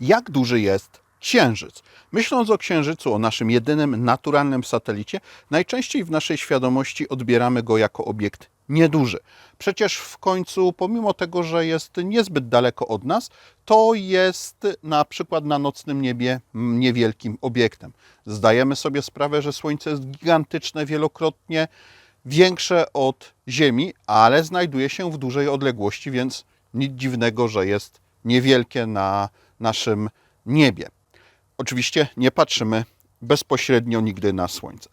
jak duży jest Księżyc. Myśląc o Księżycu, o naszym jedynym naturalnym satelicie, najczęściej w naszej świadomości odbieramy go jako obiekt nieduży. Przecież w końcu, pomimo tego, że jest niezbyt daleko od nas, to jest na przykład na nocnym niebie niewielkim obiektem. Zdajemy sobie sprawę, że Słońce jest gigantyczne, wielokrotnie większe od Ziemi, ale znajduje się w dużej odległości, więc nic dziwnego, że jest niewielkie na naszym niebie. Oczywiście nie patrzymy bezpośrednio nigdy na Słońce.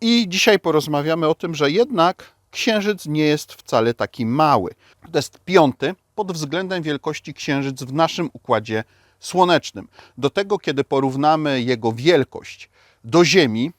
I dzisiaj porozmawiamy o tym, że jednak Księżyc nie jest wcale taki mały. To jest piąty pod względem wielkości Księżyc w naszym układzie słonecznym. Do tego, kiedy porównamy jego wielkość do Ziemi,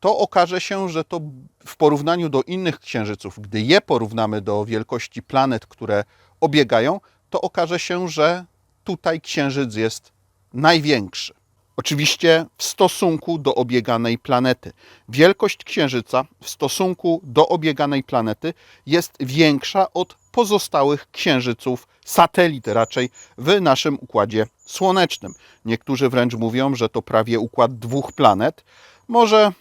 to okaże się, że to w porównaniu do innych księżyców, gdy je porównamy do wielkości planet, które obiegają, to okaże się, że tutaj księżyc jest największy. Oczywiście w stosunku do obieganej planety. Wielkość księżyca w stosunku do obieganej planety jest większa od pozostałych księżyców, satelit raczej w naszym układzie słonecznym. Niektórzy wręcz mówią, że to prawie układ dwóch planet. Może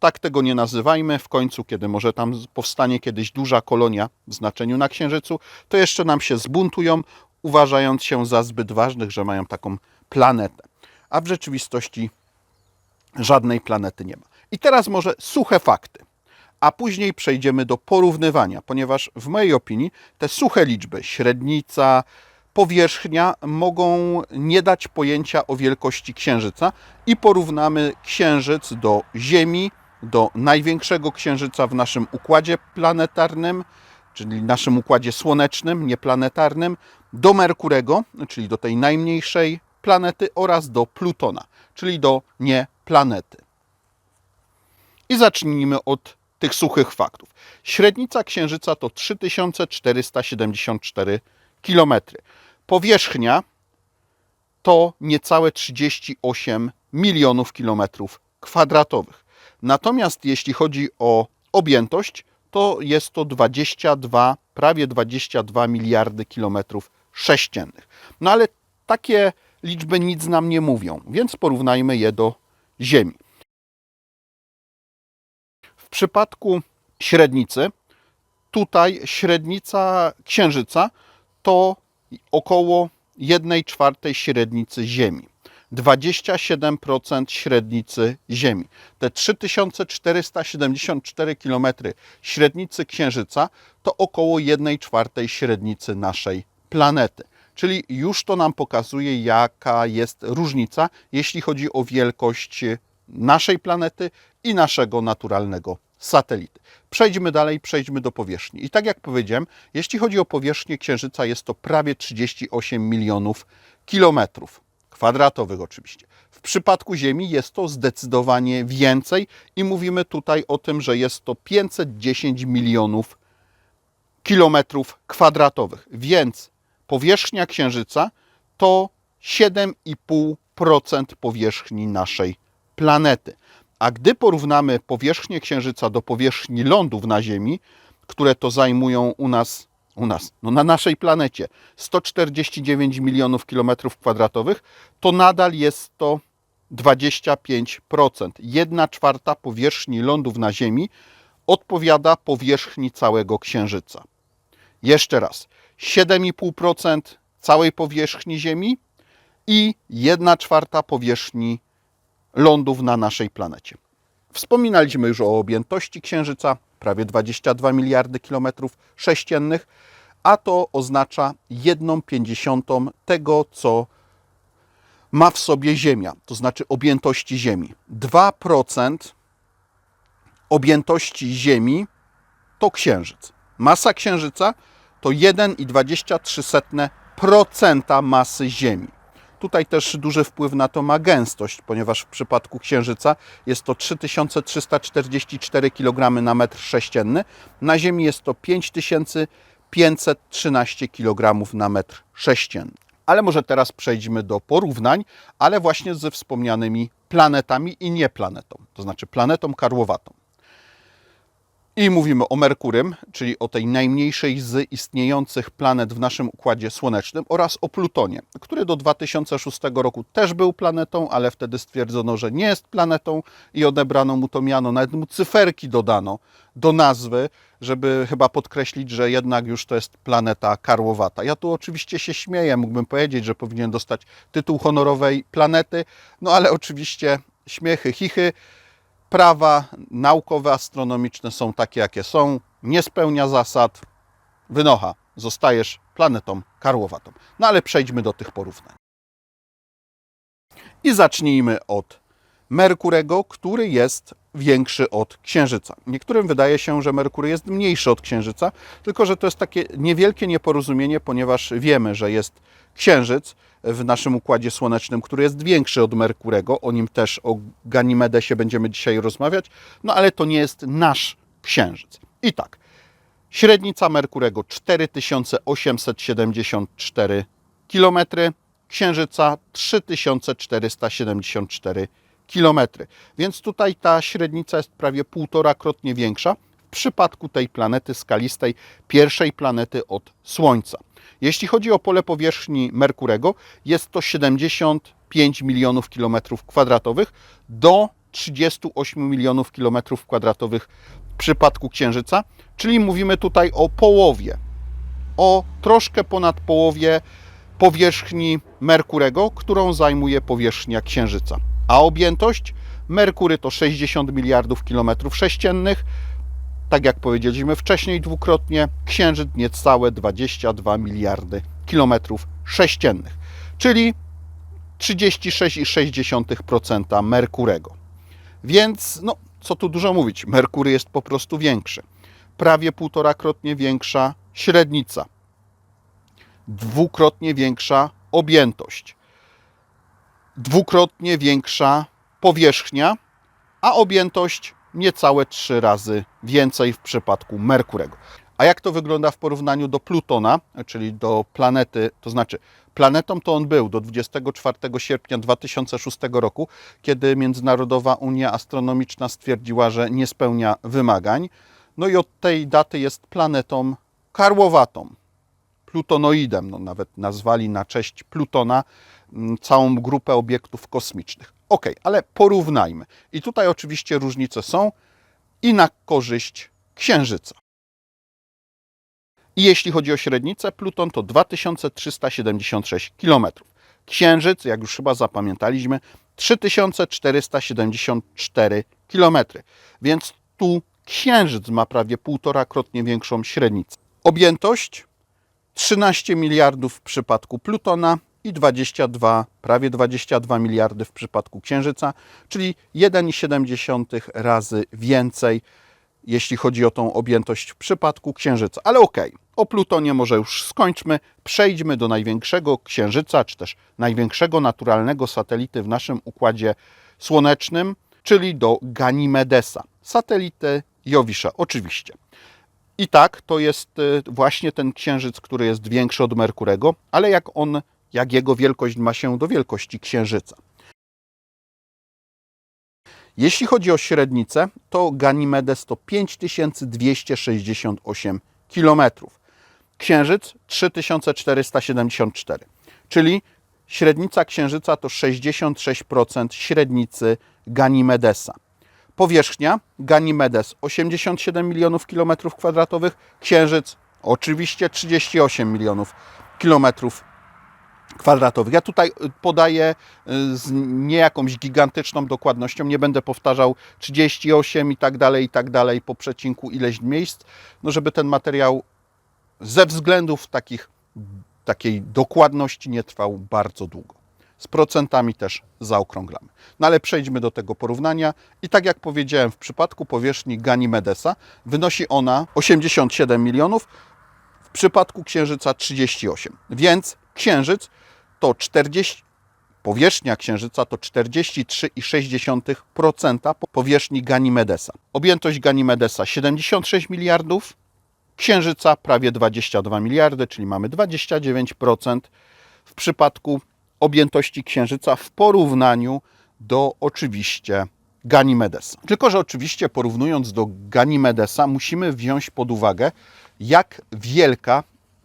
tak tego nie nazywajmy. W końcu, kiedy może tam powstanie kiedyś duża kolonia w znaczeniu na Księżycu, to jeszcze nam się zbuntują, uważając się za zbyt ważnych, że mają taką planetę. A w rzeczywistości żadnej planety nie ma. I teraz może suche fakty, a później przejdziemy do porównywania, ponieważ w mojej opinii te suche liczby, średnica, powierzchnia mogą nie dać pojęcia o wielkości Księżyca i porównamy Księżyc do Ziemi, do największego Księżyca w naszym układzie planetarnym, czyli naszym układzie słonecznym, nieplanetarnym, do Merkurego, czyli do tej najmniejszej planety oraz do Plutona, czyli do nieplanety. I zacznijmy od tych suchych faktów. Średnica Księżyca to 3474 km. Powierzchnia to niecałe 38 milionów kilometrów kwadratowych. Natomiast jeśli chodzi o objętość, to jest to 22, prawie 22 miliardy kilometrów sześciennych. No ale takie liczby nic nam nie mówią, więc porównajmy je do Ziemi. W przypadku średnicy, tutaj średnica Księżyca to około 1 czwartej średnicy Ziemi. 27% średnicy Ziemi. Te 3474 km średnicy Księżyca to około 1 czwartej średnicy naszej planety. Czyli już to nam pokazuje, jaka jest różnica, jeśli chodzi o wielkość naszej planety i naszego naturalnego satelity. Przejdźmy dalej, przejdźmy do powierzchni. I tak jak powiedziałem, jeśli chodzi o powierzchnię Księżyca, jest to prawie 38 milionów kilometrów kwadratowych oczywiście. W przypadku Ziemi jest to zdecydowanie więcej i mówimy tutaj o tym, że jest to 510 milionów kilometrów kwadratowych. Więc powierzchnia Księżyca to 7,5% powierzchni naszej planety. A gdy porównamy powierzchnię Księżyca do powierzchni lądów na Ziemi, które to zajmują u nas, u nas, no na naszej planecie 149 milionów kilometrów kwadratowych, to nadal jest to 25%. Jedna czwarta powierzchni lądów na Ziemi odpowiada powierzchni całego Księżyca. Jeszcze raz, 7,5% całej powierzchni Ziemi i 1 czwarta powierzchni lądów na naszej planecie. Wspominaliśmy już o objętości Księżyca, prawie 22 miliardy kilometrów sześciennych, a to oznacza 1,50 tego, co ma w sobie Ziemia, to znaczy objętości Ziemi. 2% objętości Ziemi to Księżyc. Masa Księżyca to 1,23% masy Ziemi. Tutaj też duży wpływ na to ma gęstość, ponieważ w przypadku Księżyca jest to 3344 kg na metr sześcienny, na Ziemi jest to 5513 kg na metr sześcienny. Ale może teraz przejdźmy do porównań, ale właśnie ze wspomnianymi planetami i nieplanetą, to znaczy planetą karłowatą. I mówimy o Merkurym, czyli o tej najmniejszej z istniejących planet w naszym Układzie Słonecznym oraz o Plutonie, który do 2006 roku też był planetą, ale wtedy stwierdzono, że nie jest planetą i odebrano mu to miano, nawet mu cyferki dodano do nazwy, żeby chyba podkreślić, że jednak już to jest planeta karłowata. Ja tu oczywiście się śmieję, mógłbym powiedzieć, że powinien dostać tytuł honorowej planety, no ale oczywiście śmiechy, chichy prawa naukowe, astronomiczne są takie, jakie są, nie spełnia zasad, wynocha, zostajesz planetą karłowatą. No ale przejdźmy do tych porównań. I zacznijmy od Merkurego, który jest większy od Księżyca. Niektórym wydaje się, że Merkury jest mniejszy od Księżyca, tylko że to jest takie niewielkie nieporozumienie, ponieważ wiemy, że jest Księżyc w naszym Układzie Słonecznym, który jest większy od Merkurego. O nim też, o Ganimedesie będziemy dzisiaj rozmawiać, no ale to nie jest nasz Księżyc. I tak, średnica Merkurego 4874 km, Księżyca 3474 km. Więc tutaj ta średnica jest prawie półtorakrotnie większa w przypadku tej planety skalistej, pierwszej planety od Słońca. Jeśli chodzi o pole powierzchni Merkurego, jest to 75 milionów kilometrów kwadratowych do 38 milionów kilometrów kwadratowych w przypadku Księżyca, czyli mówimy tutaj o połowie, o troszkę ponad połowie powierzchni Merkurego, którą zajmuje powierzchnia Księżyca. A objętość Merkury to 60 miliardów kilometrów sześciennych, tak jak powiedzieliśmy wcześniej dwukrotnie, Księżyc niecałe 22 miliardy kilometrów sześciennych, czyli 36,6% Merkurego. Więc, no, co tu dużo mówić, Merkury jest po prostu większy. Prawie półtorakrotnie większa średnica, dwukrotnie większa objętość, dwukrotnie większa powierzchnia, a objętość niecałe trzy razy więcej w przypadku Merkurego. A jak to wygląda w porównaniu do Plutona, czyli do planety, to znaczy planetą to on był do 24 sierpnia 2006 roku, kiedy Międzynarodowa Unia Astronomiczna stwierdziła, że nie spełnia wymagań. No i od tej daty jest planetą karłowatą, plutonoidem, no nawet nazwali na cześć Plutona mm, całą grupę obiektów kosmicznych. Ok, ale porównajmy. I tutaj oczywiście różnice są i na korzyść Księżyca. I jeśli chodzi o średnicę, Pluton to 2376 km. Księżyc, jak już chyba zapamiętaliśmy, 3474 km. Więc tu Księżyc ma prawie półtorakrotnie większą średnicę. Objętość 13 miliardów w przypadku Plutona i 22, prawie 22 miliardy w przypadku Księżyca, czyli 1,7 razy więcej, jeśli chodzi o tą objętość w przypadku Księżyca. Ale okej, okay, o Plutonie może już skończmy. Przejdźmy do największego Księżyca, czy też największego naturalnego satelity w naszym Układzie Słonecznym, czyli do Ganimedesa, satelity Jowisza, oczywiście. I tak, to jest y, właśnie ten księżyc, który jest większy od Merkurego, ale jak on, jak jego wielkość ma się do wielkości księżyca. Jeśli chodzi o średnicę, to Ganymedes to 5268 km. Księżyc 3474, czyli średnica księżyca to 66% średnicy Ganymedesa. Powierzchnia Ganymedes 87 milionów kilometrów kwadratowych, Księżyc oczywiście 38 milionów kilometrów kwadratowych. Ja tutaj y, podaję y, z nie jakąś gigantyczną dokładnością, nie będę powtarzał 38 i tak dalej, i tak dalej po przecinku ileś miejsc, no żeby ten materiał ze względów takich, takiej dokładności nie trwał bardzo długo. Z procentami też zaokrąglamy. No ale przejdźmy do tego porównania. I tak jak powiedziałem, w przypadku powierzchni Ganymedesa wynosi ona 87 milionów, w przypadku Księżyca 38. Więc Księżyc to 40, powierzchnia Księżyca to 43,6% powierzchni Ganymedesa. Objętość Ganymedesa 76 miliardów, Księżyca prawie 22 miliardy, czyli mamy 29% w przypadku objętości Księżyca w porównaniu do oczywiście Ganimedesa. Tylko, że oczywiście porównując do Ganimedesa, musimy wziąć pod uwagę, jak wielka,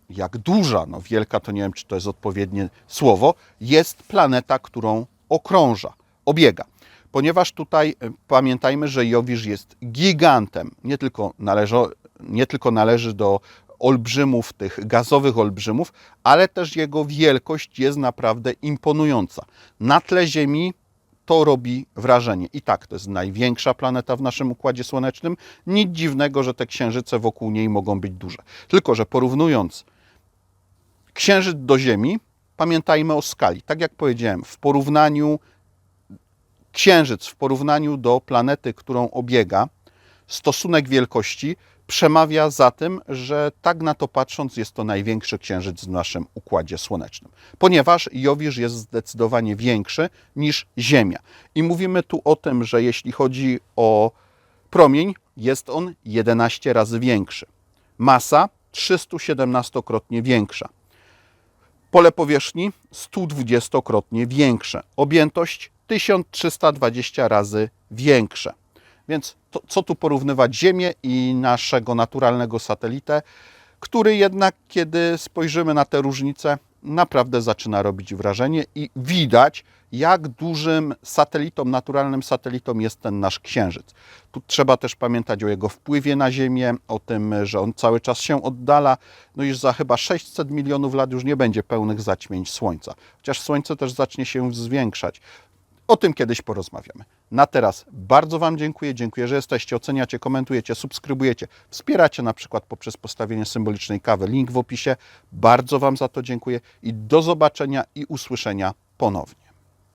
jak duża, no wielka to nie wiem, czy to jest odpowiednie słowo, jest planeta, którą okrąża, obiega. Ponieważ tutaj e, pamiętajmy, że Jowisz jest gigantem, nie tylko należy, nie tylko należy do olbrzymów, tych gazowych olbrzymów, ale też jego wielkość jest naprawdę imponująca. Na tle Ziemi to robi wrażenie. I tak, to jest największa planeta w naszym Układzie Słonecznym. Nic dziwnego, że te księżyce wokół niej mogą być duże. Tylko, że porównując księżyc do Ziemi, pamiętajmy o skali. Tak jak powiedziałem, w porównaniu księżyc, w porównaniu do planety, którą obiega, stosunek wielkości przemawia za tym, że tak na to patrząc jest to największy księżyc w naszym Układzie Słonecznym, ponieważ Jowisz jest zdecydowanie większy niż Ziemia. I mówimy tu o tym, że jeśli chodzi o promień, jest on 11 razy większy. Masa 317-krotnie większa. Pole powierzchni 120-krotnie większe. Objętość 1320 razy większe. Więc to, co tu porównywać Ziemię i naszego naturalnego satelitę, który jednak, kiedy spojrzymy na te różnice, naprawdę zaczyna robić wrażenie i widać, jak dużym satelitą, naturalnym satelitą jest ten nasz Księżyc. Tu trzeba też pamiętać o jego wpływie na Ziemię, o tym, że on cały czas się oddala, no już za chyba 600 milionów lat już nie będzie pełnych zaćmień Słońca, chociaż Słońce też zacznie się zwiększać. O tym kiedyś porozmawiamy. Na teraz bardzo Wam dziękuję. Dziękuję, że jesteście, oceniacie, komentujecie, subskrybujecie, wspieracie na przykład poprzez postawienie symbolicznej kawy. Link w opisie. Bardzo Wam za to dziękuję i do zobaczenia i usłyszenia ponownie.